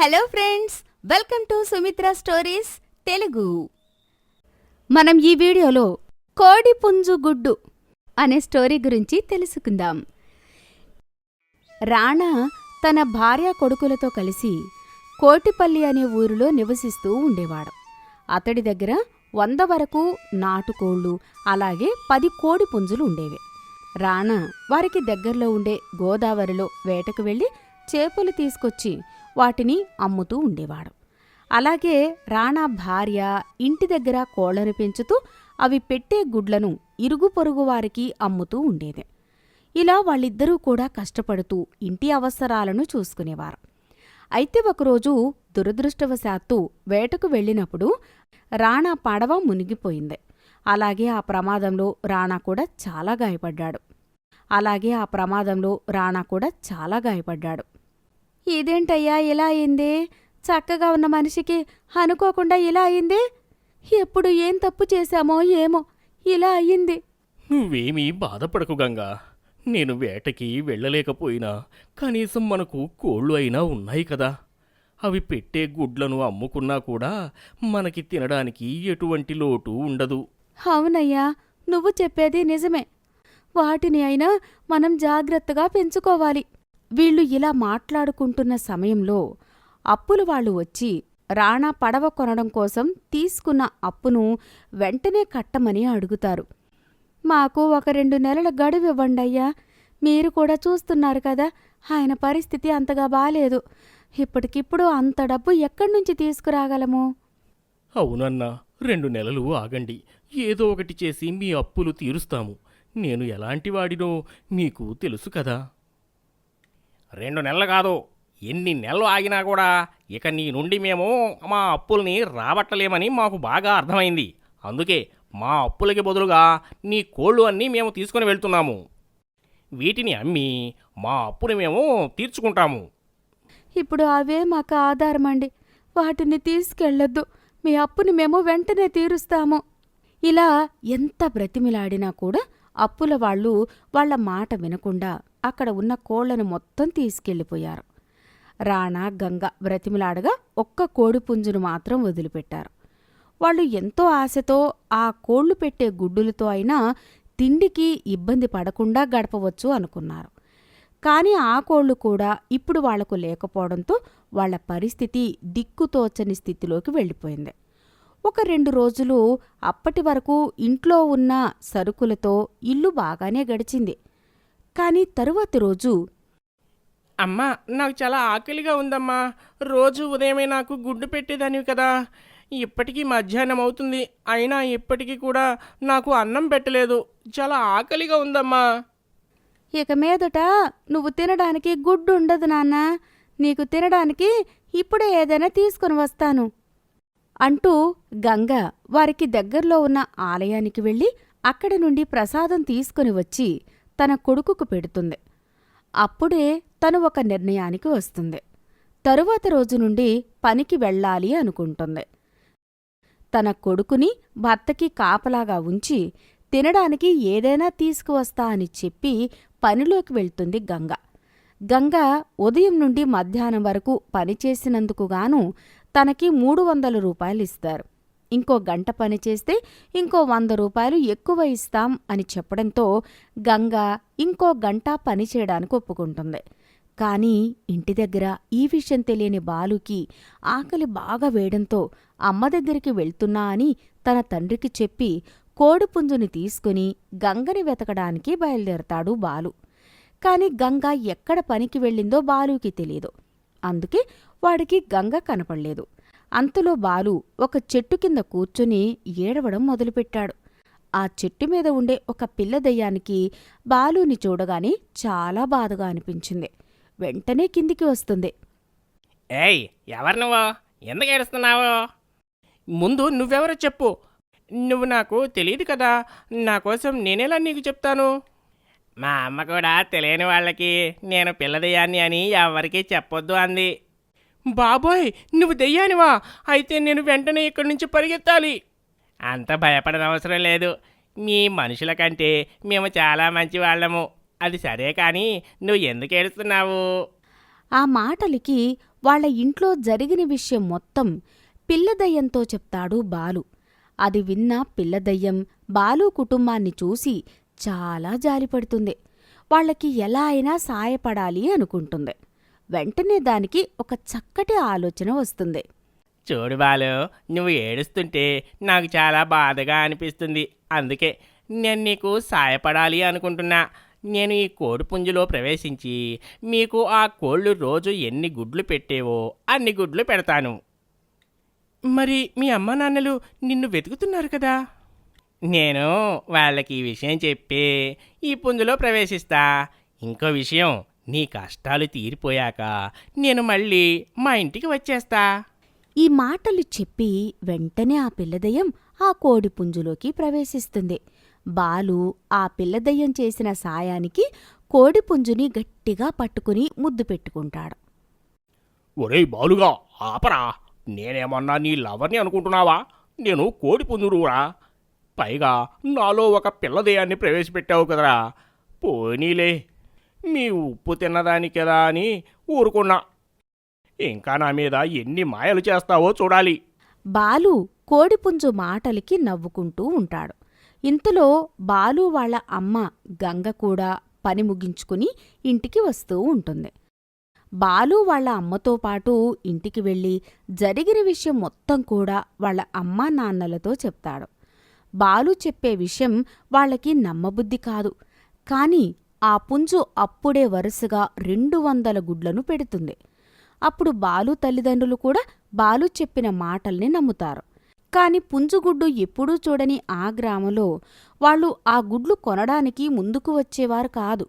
Hello friends welcome to Sumitra stories Telugu మనం ఈ వీడియోలో కోడి పుంజు గుడ్డు అనే స్టోరీ గురించి తెలుసుకుందాం. రాణా తన భార్య కొడుకులతో కలిసి కోటిపల్లి అనే ఊరిలో నివసిస్తూ ఉండేవాడు. అతడి దగ్గర వంద వరకు నాటుకోళ్ళు అలాగే పది కోడి పుంజులు ఉండేవి. రాణా వారికి దగ్గరలో ఉండే గోదావరిలో వేటకు వెళ్ళి చేపలు తీసుకొచ్చి వాటిని అమ్ముతూ ఉండేవాడు. అలాగే రాణా భార్య ఇంటి దగ్గర కోళ్ళను పెంచుతూ అవి పెట్టే గుడ్లను ఇరుగు పొరుగు వారికి అమ్ముతూ ఉండేది. ఇలా వాళ్ళిద్దరూ కూడా కష్టపడుతూ ఇంటి అవసరాలను చూసుకునేవారు. అయితే ఒకరోజు దురదృష్టవశాత్తు వేటకు వెళ్ళినప్పుడు రాణా పడవ మునిగిపోయింది. అలాగే ఆ ప్రమాదంలో రాణా కూడా చాలా గాయపడ్డాడు. అలాగే ఆ ప్రమాదంలో రాణా కూడా చాలా గాయపడ్డాడు. ఇదేంటయ్యా ఇలా అయింది? చక్కగా ఉన్న మనిషికి అనుకోకుండా ఇలా అయింది? ఎప్పుడు ఏం తప్పు చేశామో ఏమో ఇలా అయ్యింది నువ్వేమీ బాధపడకు గంగా. నేను వేటకి వెళ్ళలేకపోయినా కనీసం మనకు కోళ్ళు అయినా ఉన్నాయి కదా. అవి పెట్టే గుడ్లను అమ్ముకున్నా కూడా మనకి తినడానికి ఎటువంటి లోటు ఉండదు. అవునయ్యా నువ్వు చెప్పేది నిజమే. వాటిని అయినా మనం జాగ్రత్తగా పెంచుకోవాలి. వీళ్ళు ఇలా మాట్లాడుకుంటున్న సమయంలో అప్పులు వాళ్ళు వచ్చి రాణా పడవ కొనడం కోసం తీసుకున్న అప్పును వెంటనే కట్టమని అడుగుతారు. మాకు ఒక రెండు నెలల గడువు ఇవ్వండయ్యా మీరు కూడా చూస్తున్నారు కదా ఆయన పరిస్థితి అంతగా బాలేదు. ఇప్పటికిప్పుడు అంత డబ్బు ఎక్కడి నుంచి తీసుకురాగలము? అవునన్నా రెండు నెలలు ఆగండి. ఏదో ఒకటి చేసి మీ అప్పులు తీరుస్తాము. నేను ఎలాంటి వాడినో మీకు తెలుసు కదా. రెండు నెలలు కాదు ఎన్ని నెలలు ఆగినా కూడా ఇక నీ నుండి మేము మా అప్పుల్ని రాబట్టలేమని మాకు బాగా అర్థమైంది. అందుకే మా అప్పులకి బదులుగా నీ కోళ్ళు అన్నీ మేము తీసుకొని వెళ్తున్నాము. వీటిని అమ్మి మా అప్పుని మేము తీర్చుకుంటాము. ఇప్పుడు అవే మాకు ఆధారమండి. వాటిని తీసుకెళ్ళొద్దు మీ అప్పుని మేము వెంటనే తీరుస్తాము. ఇలా ఎంత బ్రతిమిలాడినా కూడా అప్పుల వాళ్ళు వాళ్ళ మాట వినకుండా అక్కడ ఉన్న కోళ్ళను మొత్తం తీసుకెళ్ళిపోయారు. రాణా గంగ బ్రతిమిలాడగా ఒక్క కోడిపుంజును మాత్రం వదిలిపెట్టారు. వాళ్ళు ఎంతో ఆశతో ఆ కోళ్ళు పెట్టే గుడ్డులతో అయినా తిండికి ఇబ్బంది పడకుండా గడపవచ్చు అనుకున్నారు. కానీ ఆ కోళ్ళు కూడా ఇప్పుడు వాళ్ళకు లేకపోవడంతో వాళ్ళ పరిస్థితి దిక్కుతోచని స్థితిలోకి వెళ్ళిపోయింది. ఒక రెండు రోజులు అప్పటి వరకు ఇంట్లో ఉన్న సరుకులతో ఇల్లు బాగానే గడిచింది. కాని తరువాతి రోజు. అమ్మా నాకు చాలా ఆకలిగా ఉందమ్మా. రోజు ఉదయమే నాకు గుడ్డు పెట్టేదానివి కదా. ఇప్పటికీ మధ్యాహ్నం అవుతుంది. అయినా ఇప్పటికీ కూడా నాకు అన్నం పెట్టలేదు. చాలా ఆకలిగా ఉందమ్మా. ఇక మీదట నువ్వు తినడానికి గుడ్డు ఉండదు నాన్న. నీకు తినడానికి ఇప్పుడే ఏదైనా తీసుకుని వస్తాను. అంటూ గంగ వారికి దగ్గర్లో ఉన్న ఆలయానికి వెళ్ళి అక్కడి నుండి ప్రసాదం తీసుకుని వచ్చి తన కొడుకుకు పెడుతుంది. అప్పుడే తను ఒక నిర్ణయానికి వస్తుంది. తరువాత రోజు నుండి పనికి వెళ్ళాలి అనుకుంటుంది. తన కొడుకుని భర్తకి కాపలాగా ఉంచి తినడానికి ఏదైనా తీసుకువస్తా అని చెప్పి పనిలోకి వెళ్తుంది గంగ. గంగ ఉదయం నుండి మధ్యాహ్నం వరకు పనిచేసినందుకుగాను తనకి మూడు వందల రూపాయలు ఇస్తారు. ఇంకో గంట పనిచేస్తే ఇంకో వంద రూపాయలు ఎక్కువ ఇస్తాం అని చెప్పడంతో గంగ ఇంకో గంట పనిచేయడానికి ఒప్పుకుంటుంది. కానీ ఇంటి దగ్గర ఈ విషయం తెలియని బాలుకి ఆకలి బాగా వేయడంతో అమ్మ దగ్గరికి వెళ్తున్నా అని తన తండ్రికి చెప్పి కోడిపుంజుని తీసుకుని గంగని వెతకడానికి బయలుదేరతాడు బాలు. కాని గంగ ఎక్కడ పనికి వెళ్ళిందో బాలుకి తెలియదు అందుకే వాడికి గంగ కనపడలేదు. అంతలో బాలు ఒక చెట్టు కింద కూర్చుని ఏడవడం మొదలుపెట్టాడు. ఆ చెట్టు మీద ఉండే ఒక పిల్ల దయ్యానికి బాలుని చూడగానే చాలా బాధగా అనిపించింది. వెంటనే కిందికి వస్తుంది. ఏయ్ ఎవరు నువ్వు? ఎందుకు ఏడుస్తున్నావు? ముందు నువ్వెవరో చెప్పు. నువ్వు నాకు తెలియదు కదా. నా కోసం నేనేలా నీకు చెప్తాను? మా అమ్మ కూడా తెలియని వాళ్ళకి నేను పిల్లదయ్యాన్ని అని ఎవరికీ చెప్పొద్దు అంది. బాబోయ్ నువ్వు దెయ్యానివా? అయితే నేను వెంటనే ఇక్కడి నుంచి పరిగెత్తాలి. అంత భయపడనవసరం లేదు. మీ మనుషుల కంటే మేము చాలా మంచి వాళ్ళము అది సరే కానీ నువ్వు ఎందుకు ఏడుస్తున్నావు? ఆ మాటలకి వాళ్ళ ఇంట్లో జరిగిన విషయం మొత్తం పిల్లదయ్యంతో చెప్తాడు బాలు. అది విన్న పిల్లదయ్యం బాలు కుటుంబాన్ని చూసి చాలా జాలిపడుతుంది. వాళ్ళకి ఎలా అయినా సాయపడాలి అనుకుంటుంది. వెంటనే దానికి ఒక చక్కటి ఆలోచన వస్తుంది. చూడు బాలు నువ్వు ఏడుస్తుంటే నాకు చాలా బాధగా అనిపిస్తుంది. అందుకే నేను నీకు సాయపడాలి అనుకుంటున్నా. నేను ఈ కోడి పుంజులో ప్రవేశించి మీకు ఆ కోళ్ళు రోజు ఎన్ని గుడ్లు పెట్టేవో అన్ని గుడ్లు పెడతాను. మరి మీ అమ్మ నాన్నలు నిన్ను వెతుకుతున్నారు కదా? నేను వాళ్ళకి ఈ విషయం చెప్పి ఈ పుంజులో ప్రవేశిస్తా. ఇంకో విషయం నీ కష్టాలు తీరిపోయాక నేను మళ్ళీ మా ఇంటికి వచ్చేస్తా. ఈ మాటలు చెప్పి వెంటనే ఆ పిల్లదయ్యం ఆ కోడి పుంజులోకి ప్రవేశిస్తుంది. బాలు ఆ పిల్లదయ్యం చేసిన సాయానికి కోడి పుంజుని గట్టిగా పట్టుకుని ముద్దు పెట్టుకుంటాడు. ఒరేయ్ బాలుగా ఆపరా. నేనేమన్నా నీ లవర్ని అనుకుంటున్నావా? నేను కోడి పుంజురురా పైగా నాలో ఒక పిల్లదేయాన్ని ప్రవేశపెట్టావు కదరా. పోనీలే. మీ ఉప్పు తిన్నదాని కదా అని ఊరుకున్నా. ఇంకా నా మీద ఎన్ని మాయలు చేస్తావో చూడాలి. బాలు కోడిపుంజు మాటలకి నవ్వుకుంటూ ఉంటాడు. ఇంతలో బాలు వాళ్ళ అమ్మ గంగ కూడా పని ముగించుకుని ఇంటికి వస్తూ ఉంటుంది. బాలు వాళ్ళ అమ్మతో పాటు ఇంటికి వెళ్ళి జరిగిన విషయం మొత్తం కూడా వాళ్ళ అమ్మా నాన్నలతో చెప్తాడు. బాలు చెప్పే విషయం వాళ్ళకి నమ్మబుద్ధి కాదు. కాని ఆ పుంజు అప్పుడే వరుసగా రెండు వందల గుడ్లను పెడుతుంది. అప్పుడు బాలు తల్లిదండ్రులు కూడా బాలు చెప్పిన మాటల్ని నమ్ముతారు. కాని పుంజుగుడ్డు ఎప్పుడూ చూడని ఆ గ్రామంలో వాళ్ళు ఆ గుడ్లు కొనడానికి ముందుకు వచ్చేవారు కాదు.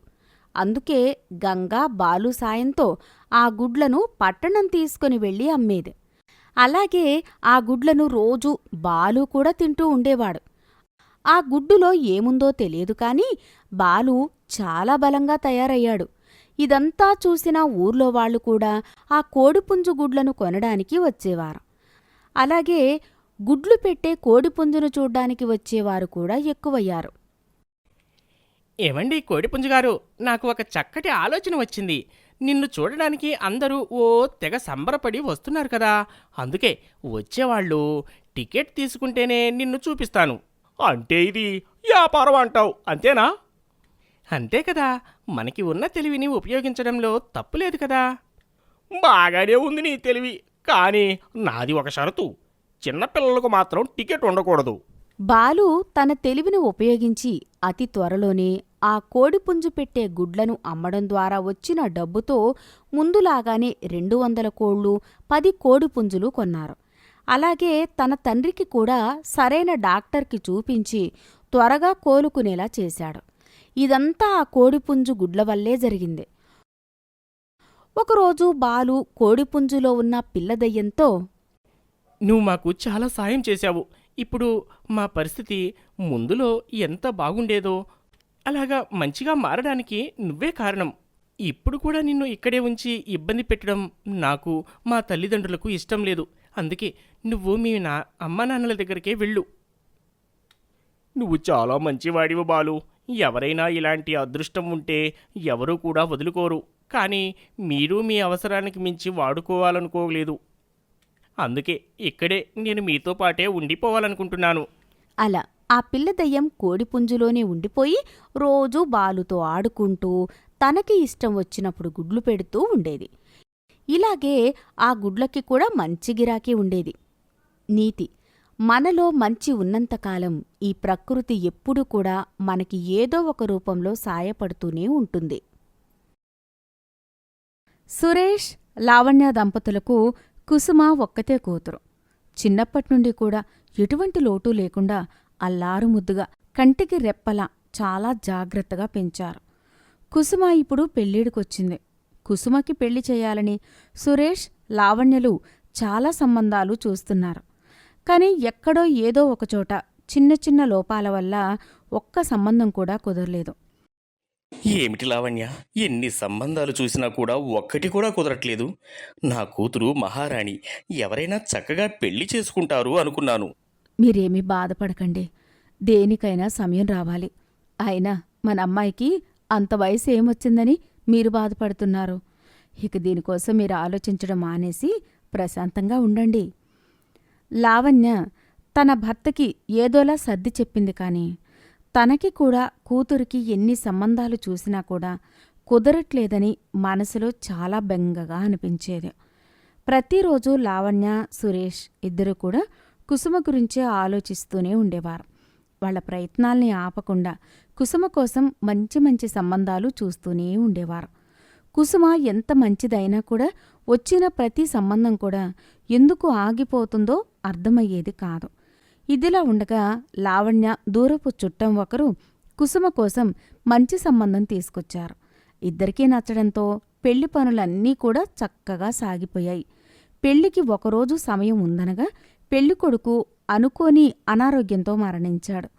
అందుకే గంగా బాలు సాయంతో ఆ గుడ్లను పట్టణం తీసుకుని వెళ్ళి అమ్మేది. అలాగే ఆ గుడ్లను రోజు బాలు కూడా తింటూ ఉండేవాడు. ఆ గుడ్డులో ఏముందో తెలియదు కాని బాలు చాలా బలంగా తయారయ్యాడు. ఇదంతా చూసిన ఊర్లో వాళ్ళు కూడా ఆ కోడిపుంజు గుడ్లను కొనడానికి వచ్చేవారు. అలాగే గుడ్లు పెట్టే కోడిపుంజును చూడ్డానికి వచ్చేవారు కూడా ఎక్కువయ్యారు. ఏమండి కోడిపుంజు గారు నాకు ఒక చక్కటి ఆలోచన వచ్చింది. నిన్ను చూడడానికి అందరూ ఓ తెగ సంబరపడి వస్తున్నారు కదా. అందుకే వచ్చేవాళ్ళు టికెట్ తీసుకుంటేనే నిన్ను చూపిస్తాను. అంటే ఇది వ్యాపారం అంటావు అంతేనా? అంతే కదా. మనకి ఉన్న తెలివిని ఉపయోగించడంలో తప్పులేదు కదా. బాగానే ఉంది నీ తెలివి. కానీ నాది ఒక షరతు. చిన్నపిల్లలకు మాత్రం టికెట్ ఉండకూడదు. బాలు తన తెలివిని ఉపయోగించి అతి త్వరలోనే ఆ కోడిపుంజు పెట్టే గుడ్లను అమ్మడం ద్వారా వచ్చిన డబ్బుతో ముందులాగానే రెండు వందల కోళ్ళు పది కోడిపుంజులు కొన్నారు. అలాగే తన తండ్రికి కూడా సరైన డాక్టర్కి చూపించి త్వరగా కోలుకునేలా చేశాడు. ఇదంతా ఆ కోడిపుంజు గుడ్ల వల్లే జరిగింది. ఒకరోజు బాలు కోడిపుంజులో ఉన్న పిల్లదయ్యంతో నువ్వు మాకు చాలా సాయం చేశావు. ఇప్పుడు మా పరిస్థితి ముందులో ఎంత బాగుండేదో అలాగా మంచిగా మారడానికి నువ్వే కారణం. ఇప్పుడు కూడా నిన్ను ఇక్కడే ఉంచి ఇబ్బంది పెట్టడం నాకు మా తల్లిదండ్రులకు ఇష్టం లేదు. అందుకే నువ్వు మీ నా అమ్మా నాన్నల దగ్గరికే వెళ్ళు. నువ్వు చాలా మంచివాడివి బాలు. ఎవరైనా ఇలాంటి అదృష్టం ఉంటే ఎవరూ కూడా వదులుకోరు. కానీ మీరు మీ అవసరానికి మించి వాడుకోవాలనుకోలేదు. అందుకే ఇక్కడే నేను మీతో పాటే ఉండిపోవాలనుకుంటున్నాను. అలా ఆ పిల్ల దయ్యం కోడిపుంజులోనే ఉండిపోయి రోజూ బాలుతో ఆడుకుంటూ తనకి ఇష్టం వచ్చినప్పుడు గుడ్లు పెడుతూ ఉండేది. ఇలాగే ఆ గుడ్లకి కూడా మంచి గిరాకీ ఉండేది. నీతి మనలో మంచి ఉన్నంతకాలం ఈ ప్రకృతి ఎప్పుడూ కూడా మనకి ఏదో ఒక రూపంలో సాయపడుతూనే ఉంటుంది. సురేష్ లావణ్య దంపతులకు కుసుమ ఒక్కతే కూతురు. చిన్నప్పట్నుండి కూడా ఎటువంటి లోటు లేకుండా అల్లారు ముద్దుగా కంటికి రెప్పలా చాలా జాగ్రత్తగా పెంచారు. కుసుమ ఇప్పుడు పెళ్ళిడికొచ్చింది. కుసుమకి పెళ్ళి చేయాలని సురేష్ లావణ్యలు చాలా సంబంధాలు చూస్తున్నారు. కాని ఎక్కడో ఏదో ఒకచోట చిన్న చిన్న లోపాల వల్ల ఒక్క సంబంధం కూడా కుదరలేదు. ఏమిటి లావణ్య? ఎన్ని సంబంధాలు చూసినా కూడా ఒక్కటి కూడా కుదరట్లేదు. నా కూతురు మహారాణి ఎవరైనా చక్కగా పెళ్ళి చేసుకుంటారు అనుకున్నాను. మీరేమీ బాధపడకండి. దేనికైనా సమయం రావాలి. అయినా మన అమ్మాయికి అంత వయసు ఏమొచ్చిందని మీరు బాధపడుతున్నారు. ఇక దీనికోసం మీరు ఆలోచించడం మానేసి ప్రశాంతంగా ఉండండి. లావణ్య తన భర్తకి ఏదోలా సర్ది చెప్పింది కాని తనకి కూడా కూతురికి ఎన్ని సంబంధాలు చూసినా కూడా కుదరట్లేదని మనసులో చాలా బెంగగా అనిపించేది. ప్రతిరోజు లావణ్య సురేష్ ఇద్దరూ కూడా కుసుమ గురించే ఆలోచిస్తూనే ఉండేవారు. వాళ్ళ ప్రయత్నాల్ని ఆపకుండా కుసుమ కోసం మంచి మంచి సంబంధాలు చూస్తూనే ఉండేవారు. కుసుమ ఎంత మంచిదైనా కూడా వచ్చిన ప్రతి సంబంధం కూడా ఎందుకు ఆగిపోతుందో అర్థమయ్యేది కాదు. ఇదిలా ఉండగా లావణ్య దూరపు చుట్టం ఒకరు కుసుమ కోసం మంచి సంబంధం తీసుకొచ్చారు. ఇద్దరికీ నచ్చడంతో పెళ్ళి పనులన్నీ కూడా చక్కగా సాగిపోయాయి. పెళ్ళికి ఒకరోజు సమయం ఉందనగా పెళ్ళికొడుకు అనుకోని అనారోగ్యంతో మరణించాడు.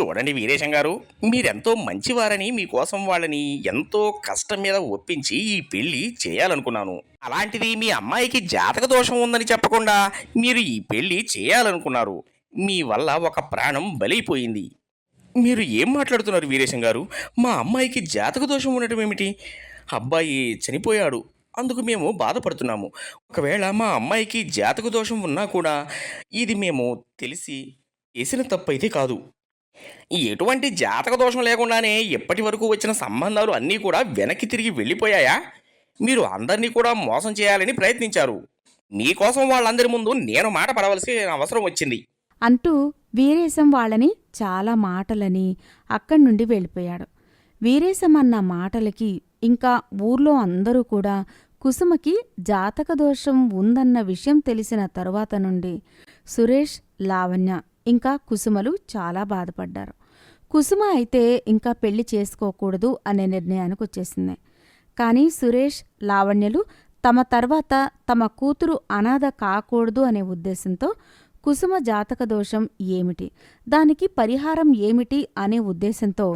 చూడండి వీరేశం గారు మీరెంతో మంచివారని మీకోసం వాళ్ళని ఎంతో కష్టం మీద ఒప్పించి ఈ పెళ్ళి చేయాలనుకున్నాను. అలాంటిది మీ అమ్మాయికి జాతక దోషం ఉందని చెప్పకుండా మీరు ఈ పెళ్ళి చేయాలనుకున్నారు. మీ వల్ల ఒక ప్రాణం బలైపోయింది. మీరు ఏం మాట్లాడుతున్నారు వీరేశం గారు? మా అమ్మాయికి జాతక దోషం ఉండటం ఏమిటి? అబ్బాయి చనిపోయాడు అందుకు మేము బాధపడుతున్నాము. ఒకవేళ మా అమ్మాయికి జాతక దోషం ఉన్నా కూడా ఇది మేము తెలిసి చేసిన తప్పైతే కాదు. ఎటువంటి జాతక దోషం లేకుండానే ఇప్పటి వరకు వచ్చిన సంబంధాలు అన్నీ కూడా వెనక్కి తిరిగి వెళ్ళిపోయాయా? మీరు అందరినీ కూడా మోసం చేయాలని ప్రయత్నించారు. మీకోసం వాళ్ళందరి ముందు నేను మాట పడవలసిన అవసరం వచ్చింది. అంటూ వీరేశం వాళ్ళని చాలా మాటలని అక్కడి నుండి వెళ్ళిపోయాడు. వీరేశం అన్న మాటలకి ఇంకా ఊర్లో అందరూ కూడా కుసుమకి జాతక దోషం ఉందన్న విషయం తెలిసిన తరువాత నుండి సురేష్ లావణ్య ఇంకా కుసుమలు చాలా బాధపడ్డారు. కుసుమ అయితే ఇంకా పెళ్ళి చేసుకోకూడదు అనే నిర్ణయానికి వచ్చేసింది. కానీ సురేష్ లావణ్యలు తమ తర్వాత తమ కూతురు అనాథ కాకూడదు అనే ఉద్దేశంతో కుసుమ జాతక దోషం ఏమిటి? దానికి పరిహారం ఏమిటి అనే ఉద్దేశంతో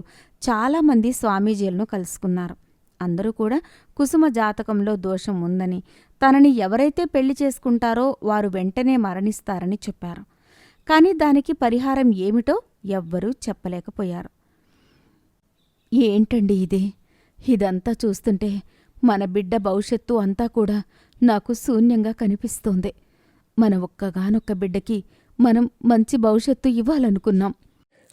చాలామంది స్వామీజీలను కలుసుకున్నారు. అందరూ కూడా కుసుమ జాతకంలో దోషం ఉందని తనని ఎవరైతే పెళ్ళి చేసుకుంటారో వారు వెంటనే మరణిస్తారని చెప్పారు. కానీ దానికి పరిహారం ఏమిటో ఎవ్వరూ చెప్పలేకపోయారు. ఏంటండి ఇది? ఇదంతా చూస్తుంటే మన బిడ్డ భవిష్యత్తు అంతా కూడా నాకు శూన్యంగా కనిపిస్తోంది. మన ఒక్కగానొక్క బిడ్డకి మనం మంచి భవిష్యత్తు ఇవ్వాలనుకున్నాం.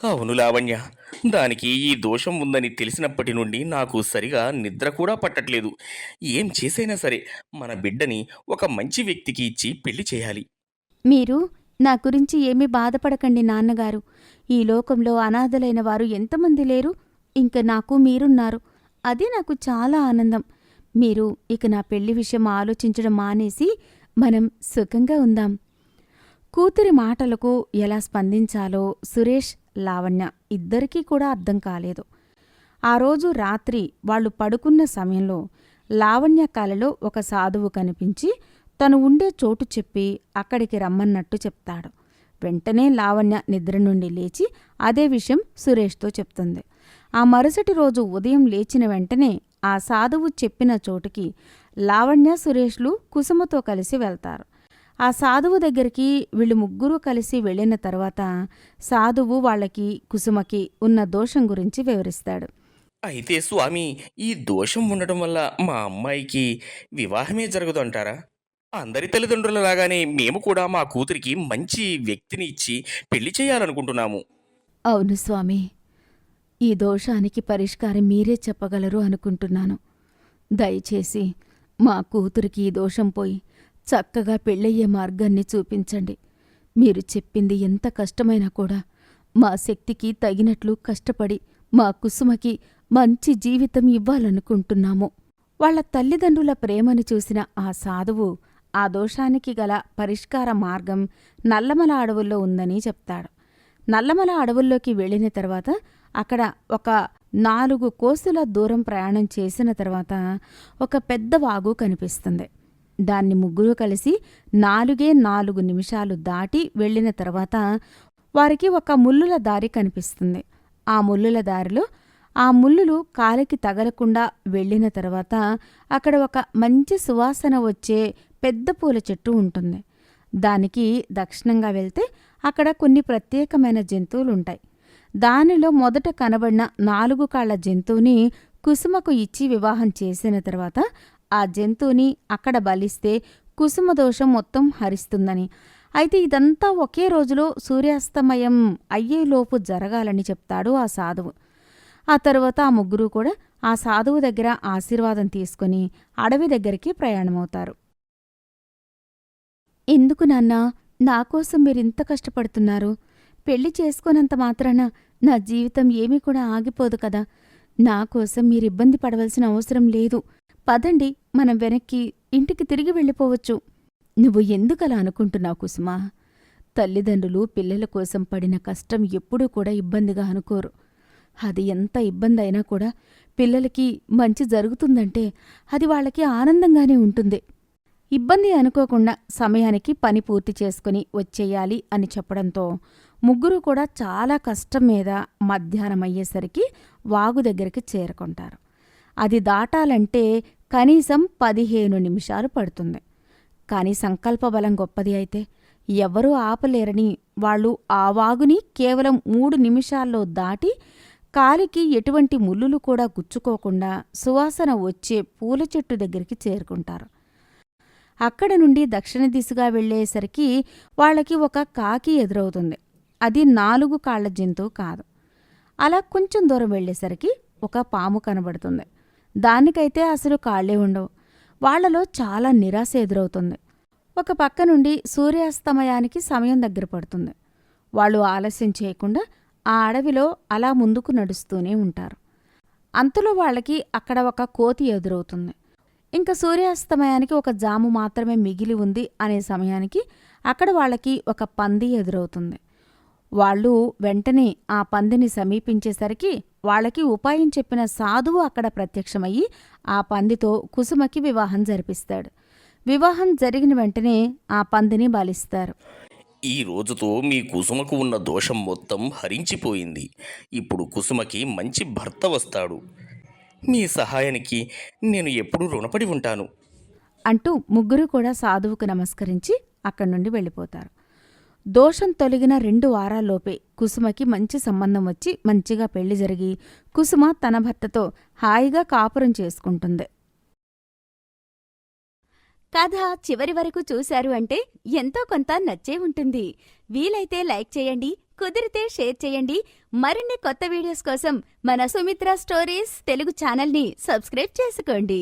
అవును లావణ్య దానికి ఈ దోషం ఉందని తెలిసినప్పటి నుండి నాకు సరిగా నిద్ర కూడా పట్టట్లేదు. ఏం చేసైనా సరే మన బిడ్డని ఒక మంచి వ్యక్తికి ఇచ్చి పెళ్ళి చేయాలి. మీరు నా గురించి ఏమీ బాధపడకండి నాన్నగారు. ఈ లోకంలో అనాథలైన వారు ఎంతమంది లేరు? ఇంక నాకు మీరున్నారు. అది నాకు చాలా ఆనందం. మీరు ఇక నా పెళ్ళి విషయం ఆలోచించడం మానేసి మనం సుఖంగా ఉందాం. కూతురి మాటలకు ఎలా స్పందించాలో సురేష్ లావణ్య ఇద్దరికీ కూడా అర్థం కాలేదు. ఆ రోజు రాత్రి వాళ్ళు పడుకున్న సమయంలో లావణ్య కలలో ఒక సాధువు కనిపించి తను ఉండే చోటు చెప్పి అక్కడికి రమ్మన్నట్టు చెప్తాడు. వెంటనే లావణ్య నిద్ర నుండి లేచి అదే విషయం సురేష్తో చెప్తుంది. ఆ మరుసటి రోజు ఉదయం లేచిన వెంటనే ఆ సాధువు చెప్పిన చోటుకి లావణ్య సురేష్లు కుసుమతో కలిసి వెళ్తారు. ఆ సాధువు దగ్గరికి వీళ్ళు ముగ్గురు కలిసి వెళ్ళిన తర్వాత సాధువు వాళ్ళకి కుసుమకి ఉన్న దోషం గురించి వివరిస్తాడు. అయితే స్వామి ఈ దోషం ఉండటం వల్ల మా అమ్మాయికి వివాహమే జరగదు అంటారా? అందరి తల్లిదండ్రులలాగానే మేము కూడా మా కూతురికి మంచి వ్యక్తిని ఇచ్చి పెళ్ళి చేయాలనుకుంటున్నాము. అవును స్వామి. ఈ దోషానికి పరిష్కారం మీరే చెప్పగలరు అనుకుంటున్నాను. దయచేసి మా కూతురికి ఈ దోషం పోయి చక్కగా పెళ్ళయ్యే మార్గాన్ని చూపించండి. మీరు చెప్పింది ఎంత కష్టమైనా కూడా మా శక్తికి తగినట్లు కష్టపడి మా కుసుమకి మంచి జీవితం ఇవ్వాలనుకుంటున్నాము. వాళ్ళ తల్లిదండ్రుల ప్రేమను చూసిన ఆ సాధువు ఆ దోషానికి గల పరిష్కార మార్గం నల్లమల అడవుల్లో ఉందని చెప్తాడు. నల్లమల అడవుల్లోకి వెళ్ళిన తర్వాత అక్కడ ఒక నాలుగు కోసుల దూరం ప్రయాణం చేసిన తర్వాత ఒక పెద్ద వాగు కనిపిస్తుంది. దాన్ని ముగ్గురు కలిసి నాలుగే నాలుగు నిమిషాలు దాటి వెళ్ళిన తర్వాత వారికి ఒక ముల్లుల దారి కనిపిస్తుంది. ఆ ముల్లుల దారిలో ఆ ముల్లులు కాలికి తగలకుండా వెళ్ళిన తర్వాత అక్కడ ఒక మంచి సువాసన వచ్చే పెద్ద పూల చెట్టు ఉంటుంది. దానికి దక్షిణంగా వెళ్తే అక్కడ కొన్ని ప్రత్యేకమైన జంతువులు ఉంటాయి దానిలో మొదట కనబడిన నాలుగు కాళ్ళ జంతువుని కుసుమకు ఇచ్చి వివాహం చేసిన తర్వాత ఆ జంతువుని అక్కడ బలిస్తే కుసుమ దోషం మొత్తం హరిస్తుందని. అయితే ఇదంతా ఒకే రోజులో సూర్యాస్తమయం అయ్యేలోపు జరగాలని చెప్తాడు ఆ సాధువు. ఆ తర్వాత ఆ ముగ్గురు కూడా ఆ సాధువు దగ్గర ఆశీర్వాదం తీసుకుని అడవి దగ్గరికి ప్రయాణమవుతారు. ఎందుకు నాన్నా? నాకోసం మీరింత కష్టపడుతున్నారు. పెళ్ళి చేసుకోనంత మాత్రాన నా జీవితం ఏమీ కూడా ఆగిపోదు కదా. నా కోసం మీరు ఇబ్బంది పడవలసిన అవసరం లేదు. పదండి మనం వెనక్కి ఇంటికి తిరిగి వెళ్ళిపోవచ్చు. నువ్వు ఎందుకలా అనుకుంటున్నావు కుసుమా? తల్లిదండ్రులు పిల్లల కోసం పడిన కష్టం ఎప్పుడూ కూడా ఇబ్బందిగా అనుకోరు. అది ఎంత ఇబ్బంది అయినా కూడా పిల్లలకి మంచి జరుగుతుందంటే అది వాళ్ళకి ఆనందంగానే ఉంటుంది. ఇబ్బంది అనుకోకుండా సమయానికి పని పూర్తి చేసుకుని వచ్చేయాలి అని చెప్పడంతో ముగ్గురు కూడా చాలా కష్టం మీద మధ్యాహ్నం అయ్యేసరికి వాగు దగ్గరికి చేరుకుంటారు. అది దాటాలంటే కనీసం పదిహేను నిమిషాలు పడుతుంది. కానీ సంకల్ప బలం గొప్పది అయితే. ఎవరూ ఆపలేరని వాళ్ళు ఆ వాగుని కేవలం మూడు నిమిషాల్లో దాటి కాలికి ఎటువంటి ముల్లులు కూడా గుచ్చుకోకుండా సువాసన వచ్చే పూల చెట్టు దగ్గరికి చేరుకుంటారు. అక్కడ నుండి దక్షిణ దిశగా వెళ్ళేసరికి వాళ్ళకి ఒక కాకి ఎదురవుతుంది. అది నాలుగు కాళ్ళ జంతువు కాదు. అలా కొంచెం దూరం వెళ్ళేసరికి ఒక పాము కనబడుతుంది. దానికైతే అసలు కాళ్ళే ఉండవు. వాళ్ళలో చాలా నిరాశ ఎదురవుతుంది. ఒక పక్క నుండి సూర్యాస్తమయానికి సమయం దగ్గర పడుతుంది. వాళ్ళు ఆలస్యం చేయకుండా ఆ అడవిలో అలా ముందుకు నడుస్తూనే ఉంటారు. అంతలో వాళ్ళకి అక్కడ ఒక కోతి ఎదురవుతుంది. ఇంకా సూర్యాస్తమయానికి ఒక జాము మాత్రమే మిగిలి ఉంది అనే సమయానికి అక్కడ వాళ్ళకి ఒక పంది ఎదురవుతుంది. వాళ్ళు వెంటనే ఆ పందిని సమీపించేసరికి వాళ్ళకి ఉపాయం చెప్పిన సాధువు అక్కడ ప్రత్యక్షమయ్యి ఆ పందితో కుసుమకి వివాహం జరిపిస్తాడు. వివాహం జరిగిన వెంటనే ఆ పందిని బలిస్తారు. ఈ రోజుతో మీ కుసుమకు ఉన్న దోషం మొత్తం హరించిపోయింది. ఇప్పుడు కుసుమకి మంచి భర్త వస్తాడు. మీ సహాయానికి నేను ఎప్పుడూ రుణపడి ఉంటాను. అంటూ ముగ్గురు కూడా సాధువుకు నమస్కరించి అక్కడి నుండి వెళ్ళిపోతారు. దోషం తొలగిన రెండు వారాల్లోపే కుసుమకి మంచి సంబంధం వచ్చి మంచిగా పెళ్ళి జరిగి కుసుమ తన భర్తతో హాయిగా కాపురం చేసుకుంటుంది. కథ చివరి వరకు చూశారు అంటే ఎంతో కొంత నచ్చే ఉంటుంది. వీలైతే లైక్ చేయండి కుదిరితే షేర్ చేయండి. మరిన్ని కొత్త వీడియోస్ కోసం మన సుమిత్ర స్టోరీస్ తెలుగు ఛానల్ని సబ్స్క్రైబ్ చేసుకోండి.